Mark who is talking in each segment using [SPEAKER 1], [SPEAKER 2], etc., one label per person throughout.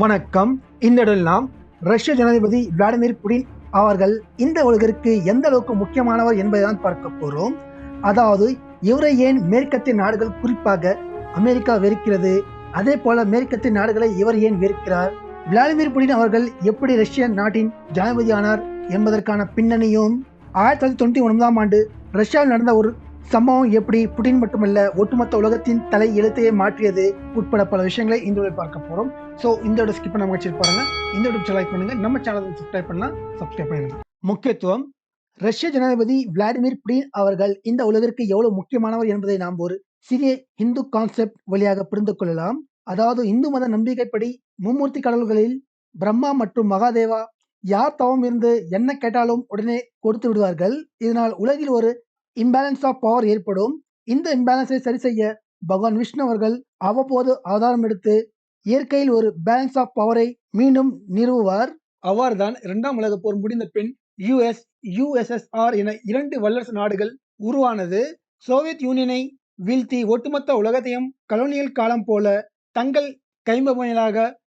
[SPEAKER 1] வணக்கம். இந்த நாம் ரஷ்ய ஜனாதிபதி விளாடிமிர் புடின் அவர்கள் இந்த உலகிற்கு எந்த அளவுக்கு முக்கியமானவர் என்பதை தான் பார்க்க போகிறோம் அதாவது இவரை ஏன் மேற்கத்திய நாடுகள் குறிப்பாக அமெரிக்கா வெறுக்கிறது? அதே போல மேற்கத்திய நாடுகளை இவர் ஏன் வெறுக்கிறார்? விளாடிமிர் புடின் அவர்கள் எப்படி ரஷ்ய நாட்டின் ஜனாதிபதி ஆனார் என்பதற்கான பின்னணியும் ஆயிரத்தி தொள்ளாயிரத்தி தொண்ணூற்றி ஒன்பதாம் ஆண்டு ரஷ்யாவில் நடந்த ஒரு சம்பவம் எப்படி? புடின் மட்டுமல்ல ஒட்டுமொத்த உலகத்தின் தலை எழுத்தையே மாற்றியது உட்பட பல விஷயங்களை இந்த பார்க்க போறோம். ஸோ இந்த வீடியோ ஸ்கிப் பண்ண முயற்சி பாருங்க. இந்த வீடியோ லைக் பண்ணுங்க. நம்ம சேனலை சப்ஸ்கிரைப் பண்ணலாம். சப்ஸ்கிரைப் பண்ணிடலாம் முக்கியத்துவம் ரஷ்ய ஜனாதிபதி விளாடிமிர் புடின் அவர்கள் இந்த உலகிற்கு எவ்வளவு முக்கியமானவர் என்பதை நாம் ஒரு சிறிய இந்து கான்செப்ட் வழியாக புரிந்து கொள்ளலாம். அதாவது இந்து மத நம்பிக்கைப்படி மும்மூர்த்தி கடவுள்களில் பிரம்மா மற்றும் மகாதேவா யார் தவம் இருந்து என்ன கேட்டாலும் உடனே கொடுத்து விடுவார்கள். இதனால் உலகில் ஒரு இம்பேலன்ஸ் ஆஃப் பவர் ஏற்படும். இந்த இம்பேலன்ஸை சரி செய்ய பகவான் விஷ்ணு அவர்கள் அவ்வப்போது அவதாரம் எடுத்து இயற்கையில் ஒரு பேலன்ஸ் ஆஃப் பவரை மீண்டும் நிறுவுவார். அவ்வாறுதான் இரண்டாம் உலக போர் முடிந்த பின் யுஎஸ் யுஎஸ்எஸ்ஆர் என இரண்டு வல்லரசு நாடுகள் உருவானது. சோவியத் யூனியனை வீழ்த்தி ஒட்டுமொத்த உலகத்தையும் கலோனியல் காலம் போல தங்கள் கைம்பமையலாக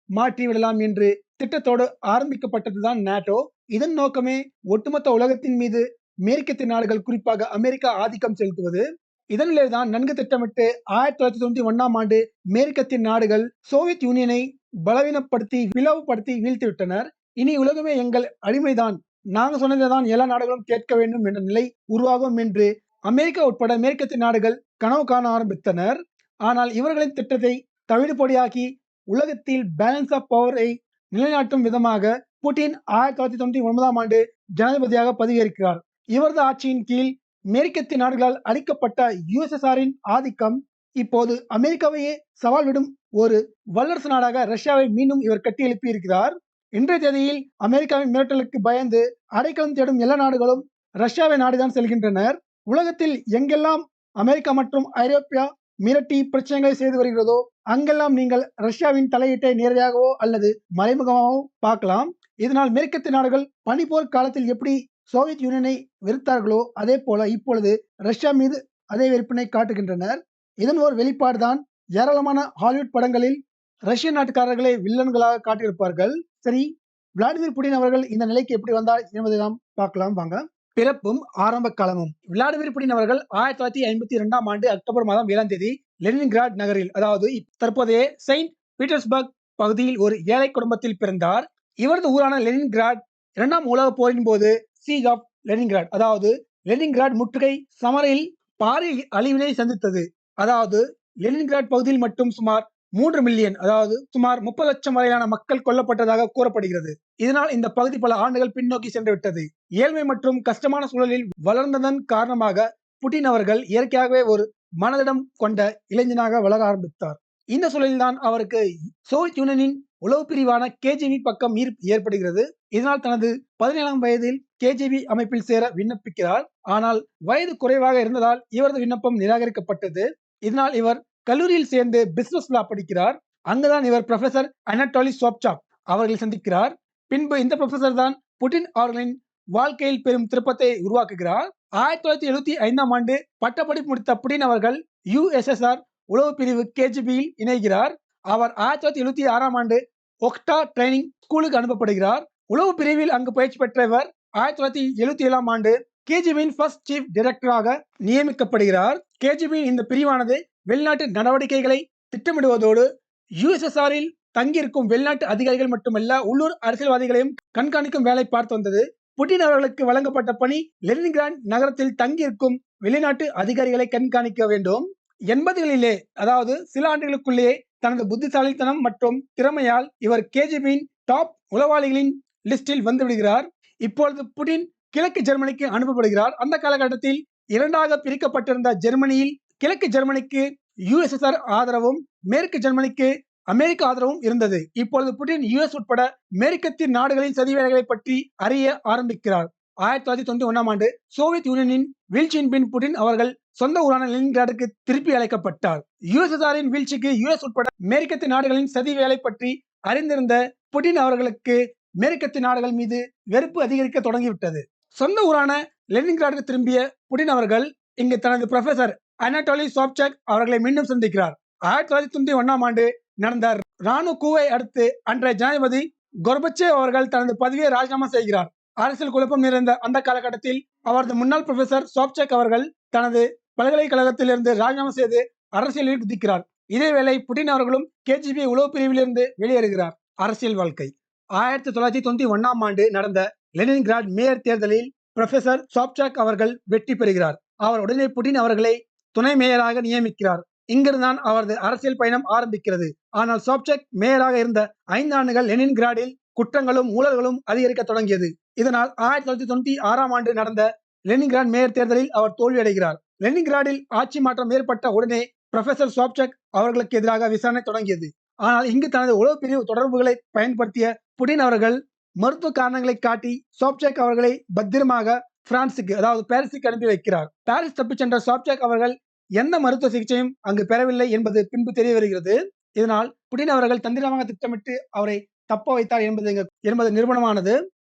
[SPEAKER 1] மாற்றி விடலாம் என்று திட்டத்தோடு ஆரம்பிக்கப்பட்டதுதான் நாட்டோ இதன் நோக்கமே ஒட்டுமொத்த உலகத்தின் மீது மேற்கத்திய நாடுகள் குறிப்பாக அமெரிக்கா ஆதிக்கம் செலுத்துவது. இதன் தான் நன்கு திட்டமிட்டு ஆயிரத்தி தொள்ளாயிரத்தி தொண்ணூத்தி ஒன்னாம் ஆண்டு மேற்கத்திய நாடுகள் சோவியத் யூனியனை பலவீனப்படுத்தி பிளவுபடுத்தி வீழ்த்தி விட்டனர் இனி உலகமே எங்கள் அடிமைதான். நாங்க சொன்னதைதான் எல்லா நாடுகளும் கேட்க வேண்டும் என்ற நிலை உருவாகும் என்று அமெரிக்கா உட்பட மேற்கத்திய நாடுகள் கனவு காண ஆரம்பித்தனர். ஆனால் இவர்களின் திட்டத்தை தவிடுபொடியாக்கி உலகத்தில் பேலன்ஸ் ஆஃப் பவரை நிலைநாட்டும் விதமாக புட்டின் ஆயிரத்தி தொள்ளாயிரத்தி தொண்ணூத்தி ஒன்பதாம் ஆண்டு ஜனாதிபதியாக பதவியேற்கிறார் இவரது ஆட்சியின் கீழ் மேற்கத்திய நாடுகளால் அளிக்கப்பட்ட யுஎஸ்எஸ்ஆரின் ஆதிக்கம் இப்போது அமெரிக்காவையே சவால் விடும் ஒரு வல்லரசு நாடாக ரஷ்யாவை மீண்டும் இவர் கட்டி எழுப்பியிருக்கிறார் இன்றைய தேதியில் அமெரிக்காவின் மிரட்டலுக்கு பயந்து அடைக்கலம் தேடும் எல்லா நாடுகளும் ரஷ்யாவை நாடுதான் செல்கின்றனர். உலகத்தில் எங்கெல்லாம் அமெரிக்கா மற்றும் ஐரோப்பியா மிரட்டி பிரச்சனைகளை செய்து வருகிறதோ அங்கெல்லாம் நீங்கள் ரஷ்யாவின் தலையீட்டை நேரடியாகவோ அல்லது மறைமுகமாகவோ பார்க்கலாம். இதனால் மேற்கத்திய நாடுகள் பனிப்போர் காலத்தில் எப்படி சோவியத் யூனியனை வெறுத்தார்களோ அதே போல இப்பொழுது ரஷ்யா மீது அதே வெறுப்பினை காட்டுகின்றனர். இதன் ஒரு வெளிப்பாடுதான் ஏராளமான ஹாலிவுட் படங்களில் ரஷ்ய நாட்டுக்காரர்களை வில்லன்களாக காட்டியிருப்பார்கள். சரி விளாடிமிர் புடின் அவர்கள் இந்த நிலைக்கு எப்படி வந்தார் என்பதை நாம் பார்க்கலாம். வாங்க. பிறப்பும் ஆரம்ப காலமும். விளாடிமிர் புடின் அவர்கள் ஆயிரத்தி தொள்ளாயிரத்தி ஐம்பத்தி இரண்டாம் ஆண்டு அக்டோபர் மாதம் ஏழாம் தேதி லெனின்கிராட் நகரில் அதாவது தற்போதைய செயின்ட் பீட்டர்ஸ்பர்க் பகுதியில் ஒரு ஏழை குடும்பத்தில் பிறந்தார். இவரது ஊரான லெனின்கிராட் இரண்டாம் உலக போரின் போது சீக் ஆஃப் லெனின்கிராட் அதாவது லெனின்கிராட் முற்றுகை சமரில் பாரி அழிவினை சந்தித்தது. அதாவது லெனின்கிராட் பகுதியில் மட்டும் சுமார் மூன்று மில்லியன் அதாவது சுமார் முப்பது லட்சம் வரையிலான மக்கள் கொல்லப்பட்டதாக கூறப்படுகிறது. இதனால் இந்த பகுதி பல ஆண்டுகள் பின்னோக்கி சென்று விட்டது. ஏழ்மை மற்றும் கஷ்டமான சூழலில் வளர்ந்ததன் காரணமாக புட்டின் அவர்கள் இயற்கையாகவே ஒரு மனதிடம் கொண்ட இளைஞனாக வளர ஆரம்பித்தார். இந்த சூழலில்தான் அவருக்கு சோவியத் யூனியனின் உளவு பிரிவான கேஜிபி பக்கம் ஈர்ப்பு ஏற்படுகிறது. இதனால் தனது பதினேழாம் வயதில் கேஜிபி அமைப்பில் சேர விண்ணப்பிக்கிறார். ஆனால் வயது குறைவாக இருந்ததால் இவரது விண்ணப்பம் நிராகரிக்கப்பட்டது. இதனால் இவர் கல்லூரியில் சேர்ந்து பிசினஸ் லா படிக்கிறார். அங்குதான் இவர் ப்ரொஃபசர் அனட்டாலி சோப்சாப் அவர்களை சந்திக்கிறார். பின்பு இந்த ப்ரொஃபசர் தான் புட்டின் அவர்களின் வாழ்க்கையில் பெரும் திருப்பத்தை உருவாக்குகிறார். ஆயிரத்தி தொள்ளாயிரத்தி எழுபத்தி ஐந்தாம் ஆண்டு பட்டப்படிப்பு முடித்த புடின் அவர்கள் யுஎஸ்எஸ்ஆர் உளவு பிரிவு கேஜிபியில் இணைகிறார். அவர் ஆயிரத்தி தொள்ளாயிரத்தி எழுபத்தி ஆறாம் ஆண்டு ஒக்டா ட்ரைனிங் ஸ்கூலுக்கு அனுப்பப்படுகிறார். உளவு பிரிவில் அங்கு பயிற்சி பெற்ற இவர் ஆயிரத்தி தொள்ளாயிரத்தி எழுபத்தி ஏழாம் ஆண்டு கேஜிபியின் ஃபர்ஸ்ட் சீஃப் டைரக்டராக நியமிக்கப்படுகிறார். கேஜிபியின் இந்த பிரிவானது வெளிநாட்டு நடவடிக்கைகளை திட்டமிடுவதோடு யுஎஸ்எஸ்ஆரில் தங்கியிருக்கும் வெளிநாட்டு அதிகாரிகள் மட்டுமல்ல உள்ளூர் அரசியல்வாதிகளையும் கண்காணிக்கும் வேலை பார்த்து வந்தது. புட்டின் அவர்களுக்கு வழங்கப்பட்ட பணி லெனின்கிராண்ட் நகரத்தில் தங்கியிருக்கும் வெளிநாட்டு அதிகாரிகளை கண்காணிக்க வேண்டும். எண்பதுகளிலே அதாவது சில ஆண்டுகளுக்குள்ளேயே தனது புத்திசாலித்தனம் மற்றும் திறமையால் இவர் கேஜிபியின் டாப் உளவாளிகளின் லிஸ்டில் வந்துவிடுகிறார் இப்பொழுது புடின் கிழக்கு ஜெர்மனிக்கு அனுப்பப்படுகிறார். அந்த காலகட்டத்தில் இரண்டாக பிரிக்கப்பட்டிருந்த ஜெர்மனியில் கிழக்கு ஜெர்மனிக்கு யுஎஸ்எஸ்ஆர் ஆதரவும் மேற்கு ஜெர்மனிக்கு அமெரிக்க ஆதரவும் இருந்தது. இப்பொழுது புடின் யுஎஸ் உட்பட மேற்கத்தின் நாடுகளின் சதிவேலைகளை பற்றி அறிய ஆரம்பிக்கிறார். ஆயிரத்தி தொள்ளாயிரத்தி தொண்ணூத்தி ஒன்றாம் ஆண்டு சோவியத் யூனியனின் வீழ்ச்சியின் பின் புடின் அவர்கள் சொந்த ஊரான லெனின்கிராடுக்கு திருப்பி அழைக்கப்பட்டார். யுஎஸ்எஸ்ஆரின் வீழ்ச்சிக்கு யுஎஸ் உட்பட மேற்கத்திய நாடுகளின் சதி வேலை பற்றி அறிந்திருந்த புடின் அவர்களுக்கு மேற்கத்திய நாடுகள் மீது வெறுப்பு அதிகரிக்க தொடங்கிவிட்டது. சொந்த ஊரான லெனின்கிராடுக்கு திரும்பிய புடின் அவர்கள் இங்கு தனது ப்ரொஃபசர் அனட்டோலி சோப்சக் அவர்களை மீண்டும் சந்திக்கிறார். ஆயிரத்தி தொள்ளாயிரத்தி தொண்ணூத்தி ஒன்னாம் ஆண்டு நடந்த ராணு கூவை அடுத்து அன்றைய ஜனாதிபதி கொர்பச்சே அவர்கள் தனது பதவியை ராஜினாமா செய்கிறார். அரசியல் குழப்பம் நிறைந்த அந்த காலகட்டத்தில் அவரது முன்னாள் ப்ரொஃபசர் சோப்செக் அவர்கள் தனது பல்கலைக்கழகத்திலிருந்து ராஜினாமா செய்து அரசியலில் குதிக்கிறார். இதேவேளை புட்டின் அவர்களும் கேஜிபி உளவு பிரிவிலிருந்து வெளியேறுகிறார். அரசியல் வாழ்க்கை. ஆயிரத்தி தொள்ளாயிரத்தி தொண்ணூத்தி ஒன்னாம் ஆண்டு நடந்த லெனின்கிராட் மேயர் தேர்தலில் ப்ரொஃபசர் சாப்சாக் அவர்கள் வெற்றி பெறுகிறார். அவர் உடனே புட்டின் அவர்களை துணை மேயராக நியமிக்கிறார். இங்கிருந்தான் அவரது அரசியல் பயணம் ஆரம்பிக்கிறது. ஆனால் சாப்செக் மேயராக இருந்த ஐந்து ஆண்டுகள் லெனின்கிராடில் குற்றங்களும் ஊழல்களும் அதிகரிக்க தொடங்கியது. இதனால் ஆயிரத்தி தொள்ளாயிரத்தி தொண்ணூத்தி ஆறாம் ஆண்டு நடந்த லெனின்கிராட் மேயர் தேர்தலில் அவர் தோல்வியடைகிறார். லெனின்கிராடில் ஆட்சி மாற்றம் ஏற்பட்ட உடனே ப்ரொஃபசர் சாப்செக் அவர்களுக்கு எதிராக விசாரணை தொடங்கியது. ஆனால் இங்கு தனது உளவு பிரிவு தொடர்புகளை பயன்படுத்திய புடின் அவர்கள் மருத்துவ காரணங்களை காட்டி சாப்செக் அவர்களை பத்திரமாக பிரான்சுக்கு அதாவது பாரிஸுக்கு அனுப்பி வைக்கிறார். பாரிஸ் தப்பிச் சென்ற சாப்செக் அவர்கள் எந்த மருத்துவ சிகிச்சையும் அங்கு பெறவில்லை என்பது பின்பு தெரிய வருகிறது. இதனால் புடின் அவர்கள் தந்திரமாக திட்டமிட்டு அவரை தப்ப வைத்தார் என்பது என்பது நிறுவனமானது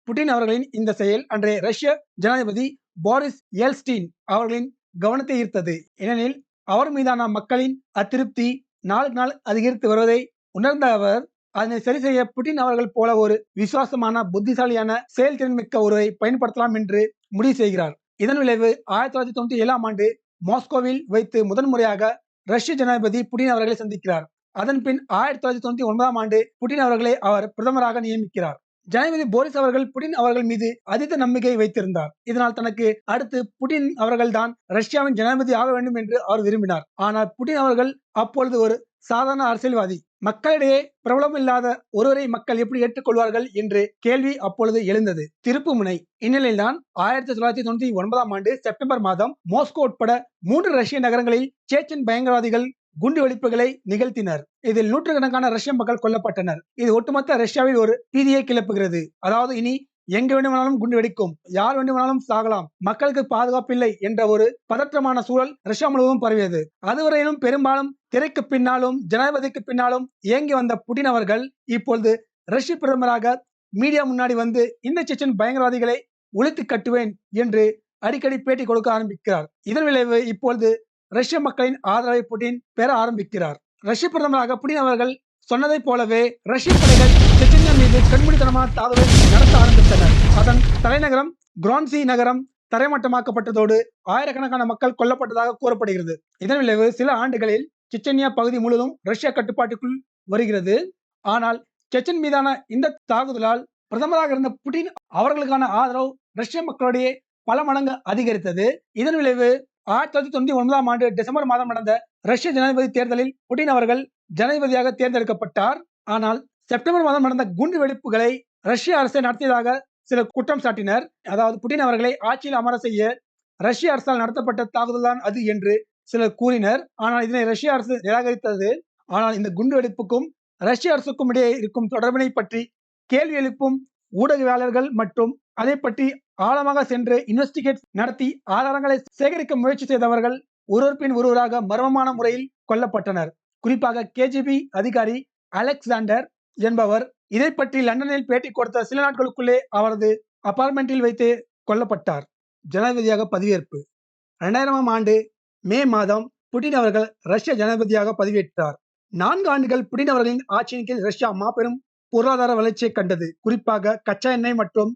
[SPEAKER 1] புட்டின் அவர்களின் இந்த செயல் அன்றைய ரஷ்ய ஜனாதிபதி போரிஸ் எல்ஸ்டீன் அவர்களின் கவனத்தை ஈர்த்தது. ஏனெனில் அவர் மீதான மக்களின் அதிருப்தி நாளுக்கு நாள் அதிகரித்து வருவதை உணர்ந்த அவர் அதனை சரி செய்ய புட்டின் அவர்கள் போல ஒரு விசுவாசமான புத்திசாலியான செயல்திறன் மிக்க ஒருவரை பயன்படுத்தலாம் என்று முடிவு செய்கிறார். இதன் விளைவு ஆயிரத்தி தொள்ளாயிரத்தி தொண்ணூத்தி ஏழாம் ஆண்டு மாஸ்கோவில் வைத்து முதன்முறையாக ரஷ்ய ஜனாதிபதி புட்டின் அவர்களை சந்திக்கிறார். அதன் பின் ஆயிரத்தி தொள்ளாயிரத்தி தொண்ணூத்தி ஒன்பதாம் ஆண்டு புட்டின் அவர்களை அவர் பிரதமராக நியமிக்கிறார். ஜனாதிபதி போரிஸ் அவர்கள் புடின் அவர்கள் மீது அதித நம்பிக்கை வைத்திருந்தார். இதனால் தனக்கு அடுத்து புடின் அவர்கள்தான் ரஷ்யாவின் ஜனாதிபதி ஆக வேண்டும் என்று அவர் விரும்பினார். ஆனால் புடின் அவர்கள் அப்பொழுது ஒரு சாதாரண அரசியல்வாதி. மக்களிடையே பிரபலம் இல்லாத ஒருவரை மக்கள் எப்படி ஏற்றுக்கொள்வார்கள் என்று கேள்வி அப்பொழுது எழுந்தது. திருப்பு முனை இந்நிலையில்தான் ஆயிரத்தி தொள்ளாயிரத்தி தொண்ணூத்தி ஒன்பதாம் ஆண்டு செப்டம்பர் மாதம் மாஸ்கோ உட்பட மூன்று ரஷ்ய நகரங்களில் சேச்சன் பயங்கரவாதிகள் குண்டு வெடிப்புகளை நிகழ்த்தினர். இதில் நூற்றுக்கணக்கான ரஷ்ய மக்கள் கொல்லப்பட்டனர். இது ஒட்டுமொத்த ரஷ்யாவில் ஒரு பீதியை கிளப்புகிறது. அதாவது இனி எங்க வேண்டுமானாலும் குண்டு வெடிக்கும் யார் வேண்டுமானாலும் சாகலாம் மக்களுக்கு பாதுகாப்பில்லை என்ற ஒரு பதற்றமான சூழல் ரஷ்யா முழுவதும் பரவியது. அதுவரையிலும் பெரும்பாலும் திரைக்கு பின்னாலும் ஜனாதிபதிக்கு பின்னாலும் இயங்கி வந்த புட்டின் அவர்கள் இப்பொழுது ரஷ்ய பிரதமராக மீடியா முன்னாடி வந்து இந்த செச்சன் பயங்கரவாதிகளை ஒழித்து கட்டுவேன் என்று அடிக்கடி பேட்டி கொடுக்க ஆரம்பிக்கிறார். இதன் விளைவு இப்பொழுது ரஷ்ய மக்களின் ஆதரவை புட்டின் பெற ஆரம்பிக்கிறார். ரஷ்ய பிரதமராக புடின் அவர்கள் சொன்னதை போலவே ரஷ்ய படைகள் செச்சன்யா மீது கண்மூடித்தனமான தாக்குதலை நடத்த ஆரம்பித்தனர். அதன் தலைநகரம் குரான்சி நகரம் தரைமட்டமாக்கப்பட்டதோடு ஆயிரக்கணக்கான மக்கள் கொல்லப்பட்டதாக கூறப்படுகிறது. இதன் விளைவு சில ஆண்டுகளில் செச்சன்யா பகுதி முழுவதும் ரஷ்யா கட்டுப்பாட்டுக்குள் வருகிறது. ஆனால் செச்சன் மீதான இந்த தாக்குதலால் பிரதமராக இருந்த புட்டின் அவர்களுக்கான ஆதரவு ரஷ்ய மக்களிடையே பல மடங்கு அதிகரித்தது. இதன் விளைவு ஆயிரத்தி தொள்ளாயிரத்தி தொண்ணூத்தி ஒன்பதாம் ஆண்டு டிசம்பர் மாதம் நடந்த ரஷ்ய ஜனாதிபதி தேர்தலில் புட்டின் அவர்கள் ஜனாதிபதியாக தேர்ந்தெடுக்கப்பட்டார். ஆனால் செப்டம்பர் மாதம் நடந்த குண்டு வெடிப்புகளை ரஷ்ய அரசு நடத்தியதாக சில குற்றம் சாட்டினர். அதாவது புட்டின் அவர்களை ஆட்சியில் அமர செய்ய ரஷ்ய அரசால் நடத்தப்பட்ட தாக்குதல் தான் அது என்று சிலர் கூறினர். ஆனால் இதனை ரஷ்ய அரசு நிராகரித்தது. ஆனால் இந்த குண்டு வெடிப்புக்கும் ரஷ்ய அரசுக்கும் இடையே இருக்கும் தொடர்பினை பற்றி கேள்வி எழுப்பும் ஊடகவியாளர்கள் மற்றும் அதை பற்றி ஆழமாக சென்று இன்வெஸ்டிகேட் நடத்தி ஆதாரங்களை சேகரிக்க முயற்சி செய்தவர்கள் ஒருவர் பின் ஒருவராக மர்மமான முறையில் கொல்லப்பட்டனர். குறிப்பாக கேஜிபி அதிகாரி அலெக்சாண்டர் என்பவர் இதை பற்றி லண்டனில் பேட்டி கொடுத்த சில நாட்களுக்குள்ளே அவரது அபார்ட்மெண்டில் வைத்து கொல்லப்பட்டார். ஜனாதிபதியாக பதவியேற்பு. இரண்டாயிரமாம் ஆண்டு மே மாதம் புட்டின் அவர்கள் ரஷ்ய ஜனாதிபதியாக பதவியேற்றார். நான்கு ஆண்டுகள் புட்டின் அவர்களின் ஆட்சியின் கீழ் ரஷ்யா மாபெரும் பொருளாதார வளர்ச்சியை கண்டது. குறிப்பாக கச்சா எண்ணெய் மற்றும்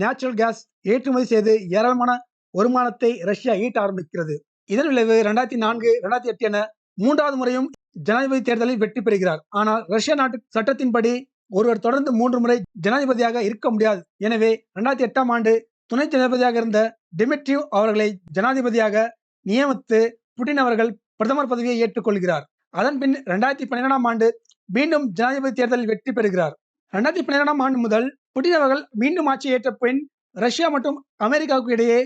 [SPEAKER 1] நேச்சுரல் கேஸ் ஏற்றுமதி செய்து ஏராளமான வருமானத்தை ரஷ்யா ஈட்ட ஆரம்பிக்கிறது. இதன் விளைவு இரண்டாயிரத்தி நான்கு இரண்டாயிரத்தி எட்டு என மூன்றாவது முறையும் ஜனாதிபதி தேர்தலில் வெற்றி பெறுகிறார். ஆனால் ரஷ்ய நாட்டு சட்டத்தின்படி ஒருவர் தொடர்ந்து மூன்று முறை ஜனாதிபதியாக இருக்க முடியாது. எனவே இரண்டாயிரத்தி எட்டாம் ஆண்டு துணை ஜனாதிபதியாக இருந்த டிமிட்ரிவ் அவர்களை ஜனாதிபதியாக நியமித்து புடின் அவர்கள் பிரதமர் பதவியை ஏற்றுக்கொள்கிறார். அதன் பின் இரண்டாயிரத்தி பன்னிரெண்டாம் ஆண்டு மீண்டும் ஜனாதிபதி தேர்தலில் வெற்றி பெறுகிறார். இரண்டாயிரத்தி பன்னிரெண்டாம் ஆண்டு முதல் புட்டின் அவர்கள் மீண்டும் ஆட்சி ஏற்ற பின் ரஷ்யா மற்றும் அமெரிக்காவுக்கு இடையே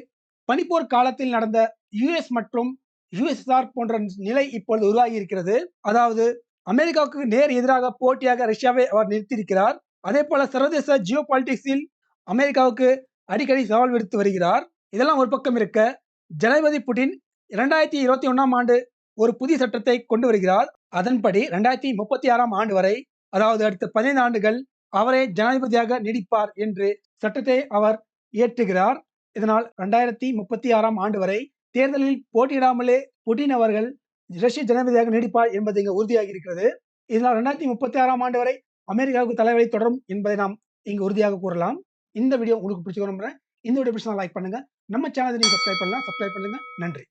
[SPEAKER 1] பனிப்போர் காலத்தில் நடந்த யுஎஸ் மற்றும் யுஎஸ்எஸ்ஆர் போன்ற நிலை இப்பொழுது உருவாகி இருக்கிறது. அதாவது அமெரிக்காவுக்கு நேர் எதிராக போட்டியாக ரஷ்யாவை அவர் நிறுத்தியிருக்கிறார். அதே போல சர்வதேச ஜியோ பாலிடிக்ஸில் அமெரிக்காவுக்கு அடிக்கடி சவால் விடுத்து வருகிறார். இதெல்லாம் ஒரு பக்கம் இருக்க ஜனாதிபதி புடின் இரண்டாயிரத்தி இருபத்தி ஒன்னாம் ஆண்டு ஒரு புதிய சட்டத்தை கொண்டு வருகிறார். அதன்படி இரண்டாயிரத்தி முப்பத்தி ஆறாம் ஆண்டு வரை அதாவது அடுத்த பதினைந்து ஆண்டுகள் அவரே ஜனாதிபதியாக நீடிப்பார் என்று சட்டத்தை அவர் இயற்றுகிறார். இதனால் ரெண்டாயிரத்தி முப்பத்தி ஆறாம் ஆண்டு வரை தேர்தலில் போட்டியிடாமலே புட்டின் அவர்கள் ரஷ்ய ஜனாதிபதியாக நீடிப்பார் என்பது இங்கு உறுதியாகி இருக்கிறது இதனால் ரெண்டாயிரத்தி முப்பத்தி ஆறாம் ஆண்டு வரை அமெரிக்காவுக்கு தலைவலி தொடரும் என்பதை நாம் இங்கு உறுதியாக கூறலாம். இந்த வீடியோ உங்களுக்கு பிடிச்சிக்கணும் இந்த வீடியோ பிடிச்சா லைக் பண்ணுங்க. நம்ம சேனலை நீங்கள் சப்ஸ்கிரைப் பண்ணலாம். சப்ஸ்கிரைப் பண்ணுங்க. நன்றி.